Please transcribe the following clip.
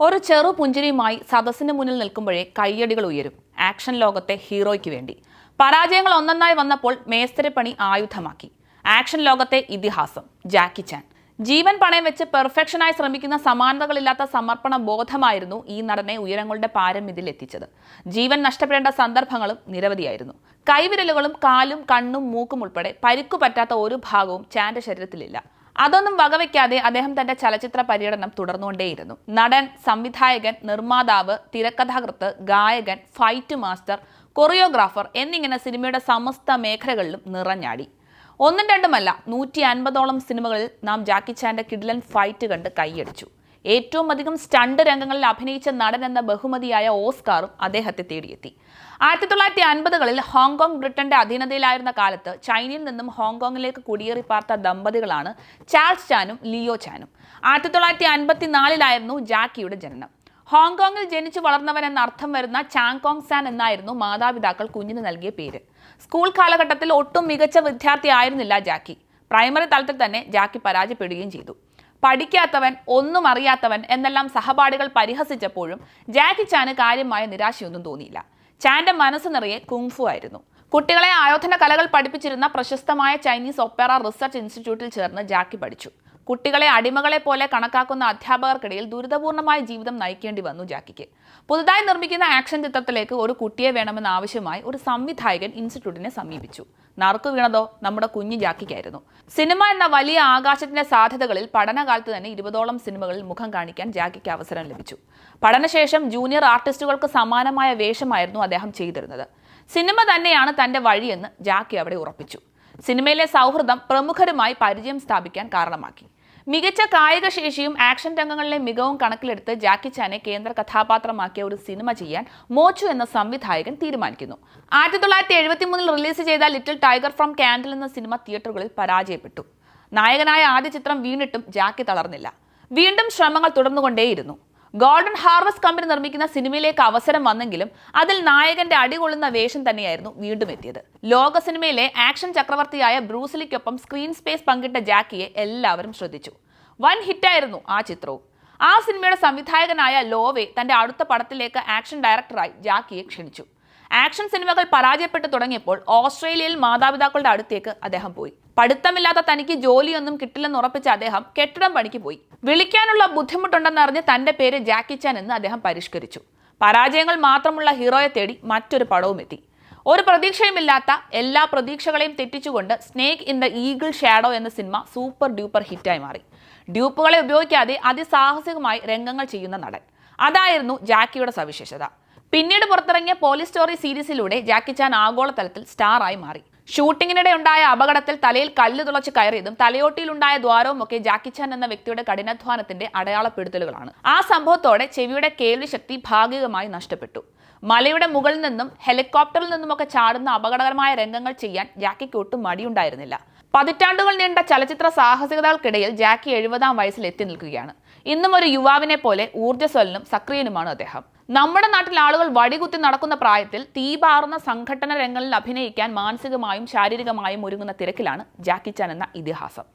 ഒരു ചെറു പുഞ്ചിരിയുമായി സദസ്സിന് മുന്നിൽ നിൽക്കുമ്പോഴേ കയ്യടികൾ ഉയരും. ആക്ഷൻ ലോകത്തെ ഹീറോയ്ക്ക് വേണ്ടി. പരാജയങ്ങൾ ഒന്നൊന്നായി വന്നപ്പോൾ മേസ്തരപ്പണി ആയുധമാക്കി. ആക്ഷൻ ലോകത്തെ ഇതിഹാസം. ജാക്കി ചാൻ. ജീവൻ പണയം വെച്ച് പെർഫെക്ഷനായി ശ്രമിക്കുന്ന സമാനതകളില്ലാത്ത സമർപ്പണ ബോധമായിരുന്നു ഈ നടനെ ഉയരങ്ങളുടെ പാരമ്യത്തിൽ എത്തിച്ചത്. ജീവൻ നഷ്ടപ്പെടേണ്ട സന്ദർഭങ്ങളും നിരവധിയായിരുന്നു. കൈവിരലുകളും കാലും കണ്ണും മൂക്കും ഉൾപ്പെടെ പരിക്കു പറ്റാത്ത ഒരു ഭാഗവും ചാന്റെ ശരീരത്തിലില്ല. അതൊന്നും വകവയ്ക്കാതെ അദ്ദേഹം തന്റെ ചലച്ചിത്ര പര്യടനം തുടർന്നുകൊണ്ടേയിരുന്നു. നടൻ സംവിധായകൻ നിർമ്മാതാവ് തിരക്കഥാകൃത്ത് ഗായകൻ ഫൈറ്റ് മാസ്റ്റർ കൊറിയോഗ്രാഫർ എന്നിങ്ങനെ സിനിമയുടെ സമസ്ത മേഖലകളിലും നിറഞ്ഞാടി. ഒന്നും രണ്ടുമല്ല നൂറ്റി അൻപതോളം സിനിമകളിൽ നാം ജാക്കി ചാന്റെ കിഡ്ലൻ ഫൈറ്റ് കണ്ട് കൈയടിച്ചു. ഏറ്റവും അധികം സ്റ്റണ്ട് രംഗങ്ങളിൽ അഭിനയിച്ച നടൻ എന്ന ബഹുമതിയായ ഓസ്കാറും അദ്ദേഹത്തെ തേടിയെത്തി. ആയിരത്തി തൊള്ളായിരത്തി അൻപതുകളിൽ ഹോങ്കോങ് ബ്രിട്ടന്റെ അധീനതയിലായിരുന്ന കാലത്ത് ചൈനയിൽ നിന്നും ഹോങ്കോങ്ങിലേക്ക് കുടിയേറി പാർത്ത ദമ്പതികളാണ് ചാൾസ് ചാനും ലിയോ ചാനും. ആയിരത്തി തൊള്ളായിരത്തി അൻപത്തിനാലിലായിരുന്നു ജാക്കിയുടെ ജനനം. ഹോങ്കോങ്ങിൽ ജനിച്ചു വളർന്നവൻ എന്ന അർത്ഥം വരുന്ന ചാങ്കോങ് സാൻ എന്നായിരുന്നു മാതാപിതാക്കൾ കുഞ്ഞിന് നൽകിയ പേര്. സ്കൂൾ കാലഘട്ടത്തിൽ ഒട്ടും മികച്ച വിദ്യാർത്ഥി ആയിരുന്നില്ല ജാക്കി. പ്രൈമറി തലത്തിൽ തന്നെ ജാക്കി പരാജയപ്പെടുകയും ചെയ്തു. പഠിക്കാത്തവൻ ഒന്നും അറിയാത്തവൻ എന്നെല്ലാം സഹപാഠികൾ പരിഹസിച്ചപ്പോഴും ജാക്കി ചാന് കാര്യമായ നിരാശയൊന്നും തോന്നിയില്ല. ചാന്റെ മനസ്സ് നിറയെ കുങ്ഫു ആയിരുന്നു. കുട്ടികളെ ആയോധന കലകൾ പഠിപ്പിച്ചിരുന്ന പ്രശസ്തമായ ചൈനീസ് ഒപ്പേറ റിസർച്ച് ഇൻസ്റ്റിറ്റ്യൂട്ടിൽ ചേർന്ന് ജാക്കി പഠിച്ചു. കുട്ടികളെ അടിമകളെ പോലെ കണക്കാക്കുന്ന അധ്യാപകർക്കിടയിൽ ദുരിതപൂർണമായ ജീവിതം നയിക്കേണ്ടി വന്നു ജാക്കിക്ക്. പുതുതായി നിർമ്മിക്കുന്ന ആക്ഷൻ ചിത്രത്തിലേക്ക് ഒരു കുട്ടിയെ വേണമെന്ന ആവശ്യമായി ഒരു സംവിധായകൻ ഇൻസ്റ്റിറ്റ്യൂട്ടിനെ സമീപിച്ചു. നറുക്കു വീണതോ നമ്മുടെ കുഞ്ഞു ജാക്കിക്കായിരുന്നു. സിനിമ എന്ന വലിയ ആകാശത്തിന്റെ സാധ്യതകളിൽ പഠനകാലത്ത് തന്നെ ഇരുപതോളം സിനിമകളിൽ മുഖം കാണിക്കാൻ ജാക്കിക്ക് അവസരം ലഭിച്ചു. പഠനശേഷം ജൂനിയർ ആർട്ടിസ്റ്റുകൾക്ക് സമാനമായ വേഷമായിരുന്നു അദ്ദേഹം ചെയ്തിരുന്നത്. സിനിമ തന്നെയാണ് തന്റെ വഴിയെന്ന് ജാക്കി അവിടെ ഉറപ്പിച്ചു. സിനിമയിലെ സൗഹൃദം പ്രമുഖരുമായി പരിചയം സ്ഥാപിക്കാൻ കാരണമാക്കി. മികച്ച കായിക ശേഷിയും ആക്ഷൻ രംഗങ്ങളിലെ മികവും കണക്കിലെടുത്ത് ജാക്കി ചാനെ കേന്ദ്ര കഥാപാത്രമാക്കിയ ഒരു സിനിമ ചെയ്യാൻ മോച്ചു എന്ന സംവിധായകൻ തീരുമാനിക്കുന്നു. ആയിരത്തി തൊള്ളായിരത്തി എഴുപത്തി മൂന്നിൽ റിലീസ് ചെയ്ത ലിറ്റിൽ ടൈഗർ ഫ്രം കാൻഡിൽ എന്ന സിനിമ തിയേറ്ററുകളിൽ പരാജയപ്പെട്ടു. നായകനായ ആദ്യ ചിത്രം വീണിട്ടും ജാക്കി തളർന്നില്ല. വീണ്ടും ശ്രമങ്ങൾ തുടർന്നുകൊണ്ടേയിരുന്നു. ഗോൾഡൻ ഹാർവസ്റ്റ് കമ്പനി നിർമ്മിക്കുന്ന സിനിമയിലേക്ക് അവസരം വന്നെങ്കിലും അതിൽ നായകന്റെ അടികൊള്ളുന്ന വേഷം തന്നെയായിരുന്നു വീണ്ടും എത്തിയത്. ലോക സിനിമയിലെ ആക്ഷൻ ചക്രവർത്തിയായ ബ്രൂസിലിക്കൊപ്പം സ്ക്രീൻ സ്പേസ് പങ്കിട്ട ജാക്കിയെ എല്ലാവരും ശ്രദ്ധിച്ചു. വൻ ഹിറ്റായിരുന്നു ആ ചിത്രവും. ആ സിനിമയുടെ സംവിധായകനായ ലോവെ തന്റെ അടുത്ത പടത്തിലേക്ക് ആക്ഷൻ ഡയറക്ടറായി ജാക്കിയെ ക്ഷണിച്ചു. ആക്ഷൻ സിനിമകൾ പരാജയപ്പെട്ടു തുടങ്ങിയപ്പോൾ ഓസ്ട്രേലിയയിൽ മാതാപിതാക്കളുടെ അടുത്തേക്ക് അദ്ദേഹം പോയി. പഠിത്തമില്ലാത്ത തനിക്ക് ജോലിയൊന്നും കിട്ടില്ലെന്ന് ഉറപ്പിച്ച അദ്ദേഹം കെട്ടിടം പണിക്ക് പോയി. വിളിക്കാനുള്ള ബുദ്ധിമുട്ടുണ്ടെന്നറിഞ്ഞ് തന്റെ പേര് ജാക്കി എന്ന് അദ്ദേഹം പരിഷ്കരിച്ചു. പരാജയങ്ങൾ മാത്രമുള്ള ഹീറോയെ തേടി മറ്റൊരു പടവും എത്തി. ഒരു പ്രതീക്ഷയുമില്ലാത്ത എല്ലാ പ്രതീക്ഷകളെയും തെറ്റിച്ചുകൊണ്ട് snake in the eagle shadow എന്ന സിനിമ സൂപ്പർ ഡ്യൂപ്പർ ഹിറ്റായി മാറി. ഡ്യൂപ്പുകളെ ഉപയോഗിക്കാതെ അതിസാഹസികമായി രംഗങ്ങൾ ചെയ്യുന്ന നടൻ. അതായിരുന്നു ജാക്കിയുടെ സവിശേഷത. പിന്നീട് പുറത്തിറങ്ങിയ പോലീസ് സ്റ്റോറി സീരീസിലൂടെ ജാക്കി ചാൻ ആഗോളതലത്തിൽ സ്റ്റാറായി മാറി. ഷൂട്ടിങ്ങിനിടെ ഉണ്ടായ അപകടത്തിൽ തലയിൽ കല്ല് തുളച്ച് കയറിയതും തലയോട്ടിയിലുണ്ടായ ദ്വാരവും ഒക്കെ ജാക്കി ചാൻ എന്ന വ്യക്തിയുടെ കഠിനാധ്വാനത്തിന്റെ അടയാളപ്പെടുത്തലുകളാണ്. ആ സംഭവത്തോടെ ചെവിയുടെ കേൾവി ശക്തി ഭാഗികമായി നഷ്ടപ്പെട്ടു. മലയുടെ മുകളിൽ നിന്നും ഹെലികോപ്റ്ററിൽ നിന്നുമൊക്കെ ചാടുന്ന അപകടകരമായ രംഗങ്ങൾ ചെയ്യാൻ ജാക്കിക്ക് ഒട്ടും മടിയുണ്ടായിരുന്നില്ല. പതിറ്റാണ്ടുകൾ നീണ്ട ചലച്ചിത്ര സാഹസികതകൾക്കിടയിൽ ജാക്കി എഴുപതാം വയസ്സിൽ എത്തി നിൽക്കുകയാണ്. ഇന്നും ഒരു യുവാവിനെ പോലെ ഊർജസ്വലനും സക്രിയനുമാണ് അദ്ദേഹം. നമ്മുടെ നാട്ടിൽ ആളുകൾ വടികുത്തി നടക്കുന്ന പ്രായത്തിൽ തീപാറുന്ന സംഘടന രംഗങ്ങളിൽ അഭിനയിക്കാൻ മാനസികമായും ശാരീരികമായും ഒരുങ്ങുന്ന തിരക്കിലാണ് ജാക്കി ചാൻ എന്ന ഇതിഹാസം.